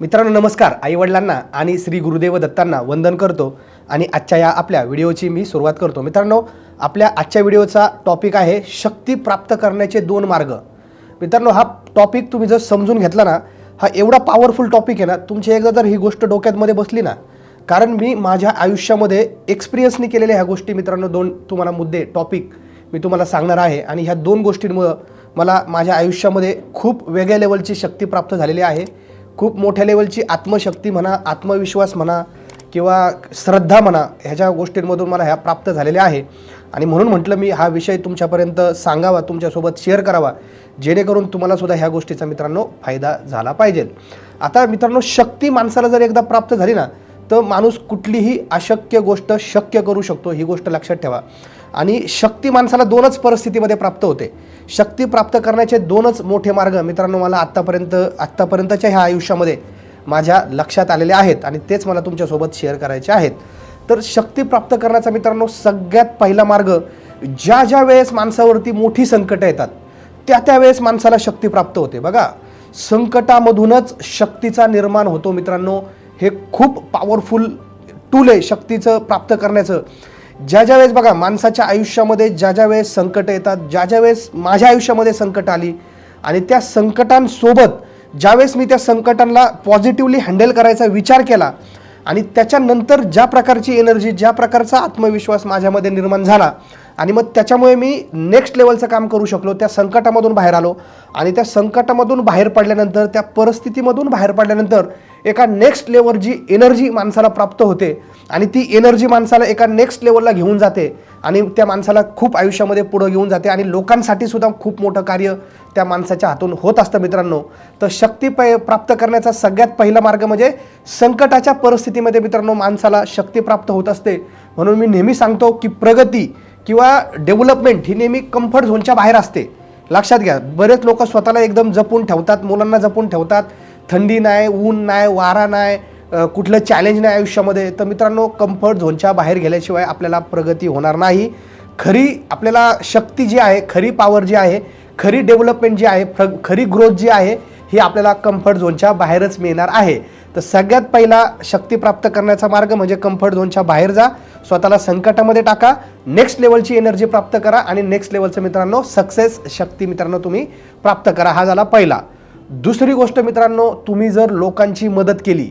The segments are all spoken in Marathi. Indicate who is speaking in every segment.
Speaker 1: मित्रांनो नमस्कार. आईवडिलांना आणि श्री गुरुदेव दत्तांना वंदन करतो आणि आजच्या या आपल्या व्हिडिओची मी सुरुवात करतो. मित्रांनो आपल्या आजच्या व्हिडिओचा टॉपिक आहे शक्ती प्राप्त करण्याचे दोन मार्ग. मित्रांनो हा टॉपिक तुम्ही जर समजून घेतला ना हा एवढा पॉवरफुल टॉपिक आहे ना तुमची एकदा जर ही गोष्ट डोक्यातमध्ये बसली ना कारण मी माझ्या आयुष्यामध्ये एक्सपिरियन्सनी केलेल्या ह्या गोष्टी मित्रांनो दोन तुम्हाला मुद्दे टॉपिक मी तुम्हाला सांगणार आहे. आणि ह्या दोन गोष्टींमुळं मला माझ्या आयुष्यामध्ये खूप वेगळ्या लेवलची शक्ती प्राप्त झालेली आहे. खूप मोठ्या लेवलची आत्मशक्ती म्हणा आत्मविश्वास म्हणा किंवा श्रद्धा म्हणा ह्याच्या गोष्टींमधून मला ह्या प्राप्त झालेल्या आहे. आणि म्हणून म्हटलं मी हा विषय तुमच्यापर्यंत सांगावा तुमच्यासोबत शेअर करावा जेणेकरून तुम्हाला सुद्धा ह्या गोष्टीचा मित्रांनो फायदा झाला पाहिजे. आता मित्रांनो शक्ती माणसाला जर एकदा प्राप्त झाली ना तर माणूस कुठलीही अशक्य गोष्ट शक्य करू शकतो ही गोष्ट लक्षात ठेवा. आणि शक्ती माणसाला दोनच परिस्थितीमध्ये प्राप्त होते. शक्ती प्राप्त करण्याचे दोनच मोठे मार्ग मित्रांनो मला आत्तापर्यंत आत्तापर्यंतच्या ह्या आयुष्यामध्ये माझ्या लक्षात आलेले आहेत आणि तेच मला तुमच्यासोबत शेअर करायचे आहेत. तर शक्ती प्राप्त करण्याचा मित्रांनो सगळ्यात पहिला मार्ग ज्या ज्या वेळेस माणसावरती मोठी संकटं येतात त्या त्यावेळेस माणसाला शक्ती प्राप्त होते. बघा संकटामधूनच शक्तीचा निर्माण होतो मित्रांनो. हे खूप पॉवरफुल टूल आहे शक्तीचं प्राप्त करण्याचं. ज्या ज्या वेळेस बघा माणसाच्या आयुष्यामध्ये ज्या ज्या वेळेस संकट येतात ज्या ज्या वेळेस माझ्या आयुष्यामध्ये संकट आली आणि त्या संकटांसोबत ज्यावेळेस मी त्या संकटांना पॉझिटिव्हली हँडल करायचा विचार केला आणि त्याच्यानंतर ज्या प्रकारची एनर्जी ज्या प्रकारचा आत्मविश्वास माझ्यामध्ये निर्माण झाला आणि मग त्याच्यामुळे मी नेक्स्ट लेवलचं काम करू शकलो त्या संकटामधून बाहेर आलो आणि त्या संकटामधून बाहेर पडल्यानंतर त्या परिस्थितीमधून बाहेर पडल्यानंतर एका नेक्स्ट लेवलची एनर्जी माणसाला प्राप्त होते आणि ती एनर्जी माणसाला एका नेक्स्ट लेवलला घेऊन जाते आणि त्या माणसाला खूप आयुष्यामध्ये पुढं घेऊन जाते आणि लोकांसाठी सुद्धा खूप मोठं कार्य त्या माणसाच्या हातून होत असतं मित्रांनो. तर शक्ती प प्राप्त करण्याचा सगळ्यात पहिला मार्ग म्हणजे संकटाच्या परिस्थितीमध्ये मित्रांनो माणसाला शक्ती प्राप्त होत असते. म्हणून मी नेहमी सांगतो की प्रगती किंवा डेव्हलपमेंट ही नेहमी कम्फर्ट झोनच्या बाहेर असते. लक्षात घ्या बरेच लोक स्वतःला एकदम जपून ठेवतात मुलांना जपून ठेवतात थंडी नाही ऊन नाही वारा नाही कुठलं चॅलेंज नाही आयुष्यामध्ये तर मित्रांनो कम्फर्ट झोनच्या बाहेर गेल्याशिवाय आपल्याला प्रगती होणार नाही. खरी आपल्याला शक्ती जी आहे खरी पॉवर जी आहे खरी डेव्हलपमेंट जी आहे प्र खरी ग्रोथ जी आहे ही आपल्याला कम्फर्ट झोनच्या बाहेरच मिळणार आहे. तर सगळ्यात पहिला शक्ती प्राप्त करण्याचा मार्ग म्हणजे कम्फर्ट झोनच्या बाहेर जा. स्वतःला संकटामध्ये टाका. नेक्स्ट लेवलची एनर्जी प्राप्त करा आणि नेक्स्ट लेवलचं मित्रांनो सक्सेस शक्ती मित्रांनो तुम्ही प्राप्त करा. हा झाला पहिला. दुसरी गोष्ट मित्रांनो तुम्ही जर लोकांची मदत केली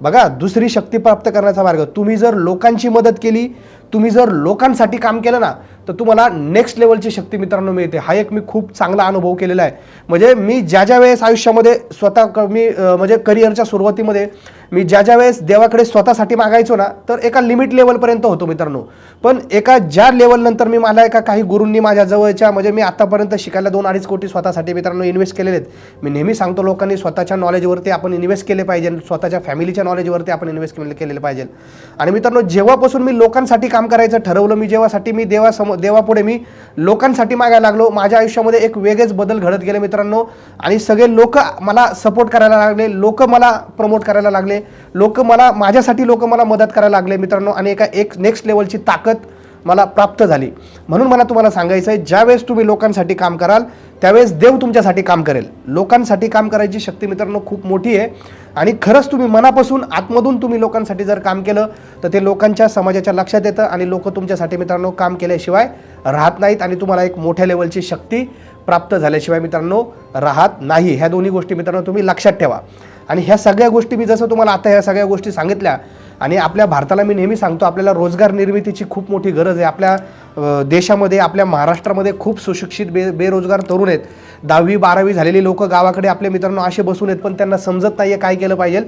Speaker 1: बघा दुसरी शक्ती प्राप्त करण्याचा मार्ग तुम्ही जर लोकांची मदत केली तुम्ही जर लोकांसाठी काम केलं ना तर तुम्हाला नेक्स्ट लेवलची शक्ती मित्रांनो मिळते. हा एक मी खूप चांगला अनुभव केलेला आहे. म्हणजे मी ज्या ज्या वेळेस आयुष्यामध्ये स्वतः मी म्हणजे करिअरच्या सुरुवातीमध्ये मी ज्या ज्या वेळेस देवाकडे स्वतःसाठी मागायचो ना तर एका लिमिट लेवलपर्यंत होतो मित्रांनो. पण एका ज्या लेवलनंतर मी मला एका काही गुरूंनी माझ्या जवळच्या म्हणजे मी आतापर्यंत शिकायला दोन अडीच कोटी स्वतःसाठी मित्रांनो इन्व्हेस्ट केलेले आहेत मी नेहमी सांगतो लोकांनी स्वतःच्या नॉलेजवरती आपण इन्व्हेस्ट केले पाहिजे स्वतःच्या फॅमिलीच्या नॉलेजवरती आपण इन्व्हेस्ट केले केलेले पाहिजे. आणि मित्रांनो जेव्हापासून मी लोकांसाठी काम करायचं ठरवलं मी जेव्हासाठी मी देवासमोर देवापुढे मी लोकांसाठी मागायला लागलो माझ्या आयुष्यामध्ये एक वेगळेच बदल घडत गेले मित्रांनो. आणि सगळे लोक मला सपोर्ट करायला लागले लोक मला प्रमोट करायला लागले लोक मला माझ्यासाठी लोक मला मदत करायला लागले मित्रांनो आणि एका एक नेक्स्ट लेवलची ताकद मला प्राप्त झाली. म्हणून मला तुम्हाला सांगायचं आहे ज्यावेळेस तुम्ही लोकांसाठी काम कराल त्यावेळेस देव तुमच्यासाठी काम करेल. लोकांसाठी काम करायची शक्ती मित्रांनो खूप मोठी आहे. आणि खरंच तुम्ही मनापासून आतमधून तुम्ही लोकांसाठी जर काम केलं तर ते लोकांच्या समाजाच्या लक्षात येतं आणि लोक तुमच्यासाठी मित्रांनो काम केल्याशिवाय राहत नाहीत आणि तुम्हाला एक मोठ्या लेवलची शक्ती प्राप्त झाल्याशिवाय मित्रांनो राहत नाही. ह्या दोन्ही गोष्टी मित्रांनो तुम्ही लक्षात ठेवा. आणि ह्या सगळ्या गोष्टी मी जसं तुम्हाला आता ह्या सगळ्या गोष्टी सांगितल्या आणि आपल्या भारताला मी नेहमी सांगतो आपल्याला रोजगार निर्मितीची खूप मोठी गरज आहे. आपल्या देशामध्ये आपल्या महाराष्ट्रामध्ये खूप सुशिक्षित बे बेरोजगार तरुण आहेत. दहावी बारावी झालेली लोक गावाकडे आपल्या मित्रांनो असे बसून आहेत पण त्यांना समजत नाही आहे काय केलं पाहिजे.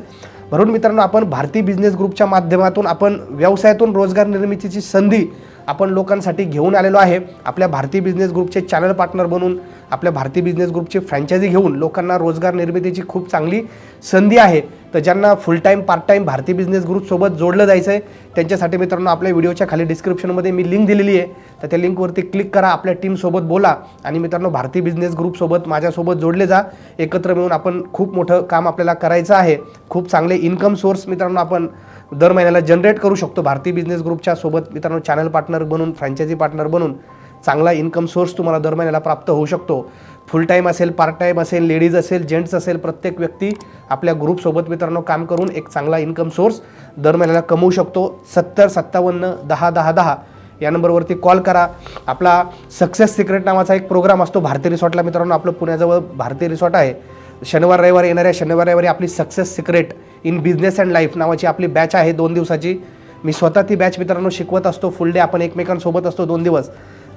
Speaker 1: म्हणून मित्रांनो आपण भारतीय बिझनेस ग्रुपच्या माध्यमातून आपण व्यवसायातून रोजगार निर्मितीची संधी आपण लोकांसाठी घेऊन आलेलो आहे. आपल्या भारतीय बिझनेस ग्रुपचे चॅनल पार्टनर बनून आपल्या भारतीय बिझनेस ग्रुपची फ्रँचायझी घेऊन लोकांना रोजगार निर्मितीची खूप चांगली संधी आहे. तर ज्यांना फुल टाईम पार्ट टाईम भारतीय बिझनेस ग्रुपसोबत जोडलं जायचं आहे त्यांच्यासाठी मित्रांनो आपल्या व्हिडिओच्या खाली डिस्क्रिप्शनमध्ये मी लिंक दिलेली आहे. तर त्या लिंकवरती क्लिक करा आपल्या टीमसोबत बोला आणि मित्रांनो भारतीय बिझनेस ग्रुपसोबत माझ्यासोबत जोडले जा. एकत्र मिळून आपण खूप मोठं काम आपल्याला करायचं आहे. खूप चांगले इन्कम सोर्स मित्रांनो आपण दर महिन्याला जनरेट करू शकतो. भारतीय बिझनेस ग्रुपच्या सोबत मित्रांनो चॅनल पार्टनर बनून फ्रँचायझी पार्टनर बनून. चांगला इन्कम सोर्स तुम्हाला दर महिन्याला प्राप्त होऊ शकतो. फुल टाईम असेल पार्ट टाईम असेल लेडीज असेल जेंट्स असेल प्रत्येक व्यक्ती आपल्या ग्रुपसोबत मित्रांनो काम करून एक चांगला इन्कम सोर्स दर महिन्याला कमवू शकतो. सत्तर सत्तावन्न दहा दहा दहा. या नंबरवरती कॉल करा. आपला सक्सेस सिक्रेट नावाचा एक प्रोग्राम असतो भारतीय रिसॉर्टला मित्रांनो. आपलं पुण्याजवळ भारतीय रिसॉर्ट आहे. शनिवार रविवार येणाऱ्या शनिवार रविवारी आपली success secret in business and life नावाची आपली बॅच आहे दोन दिवसाची. मी स्वतः ती बॅच मित्रांनो शिकवत असतो. फुल डे आपण एकमेकांसोबत असतो दोन दिवस.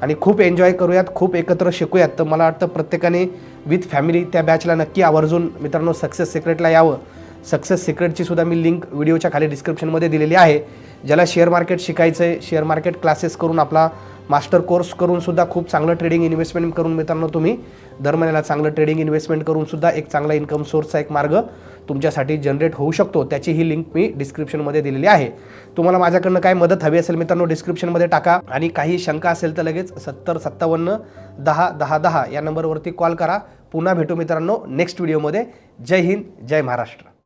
Speaker 1: आणि खूप एन्जॉय करूयात खूप एकत्र शिकूयात. तर मला वाटतं प्रत्येकाने विथ फॅमिली त्या बॅचला नक्की आवर्जून मित्रांनो सक्सेस सिक्रेटला यावं. सक्सेस सिक्रेटची सुद्धा मी लिंक व्हिडिओच्या खाली डिस्क्रिप्शनमध्ये दिलेली आहे. ज्याला शेअर मार्केट शिकायचं आहे शेअर मार्केट क्लासेस करून आपला मास्टर कोर्स करूनसुद्धा खूप चांगलं ट्रेडिंग इन्व्हेस्टमेंट करून मित्रांनो तुम्ही. दर महिन्याला चांगलं ट्रेडिंग इन्व्हेस्टमेंट करूनसुद्धा एक चांगला इन्कम सोर्सचा एक मार्ग तुमच्यासाठी जनरेट होऊ शकतो. त्याची ही लिंक मी डिस्क्रिप्शनमध्ये दिलेली आहे. तुम्हाला माझ्याकडनं काय मदत हवी असेल मित्रांनो डिस्क्रिप्शनमध्ये टाका. आणि काही शंका असेल तर लगेच सत्तर सत्तावन्न दहा दहा दहा या नंबरवरती कॉल करा. पुन्हा भेटू मित्रांनो नेक्स्ट व्हिडिओमध्ये जय हिंद जय महाराष्ट्र.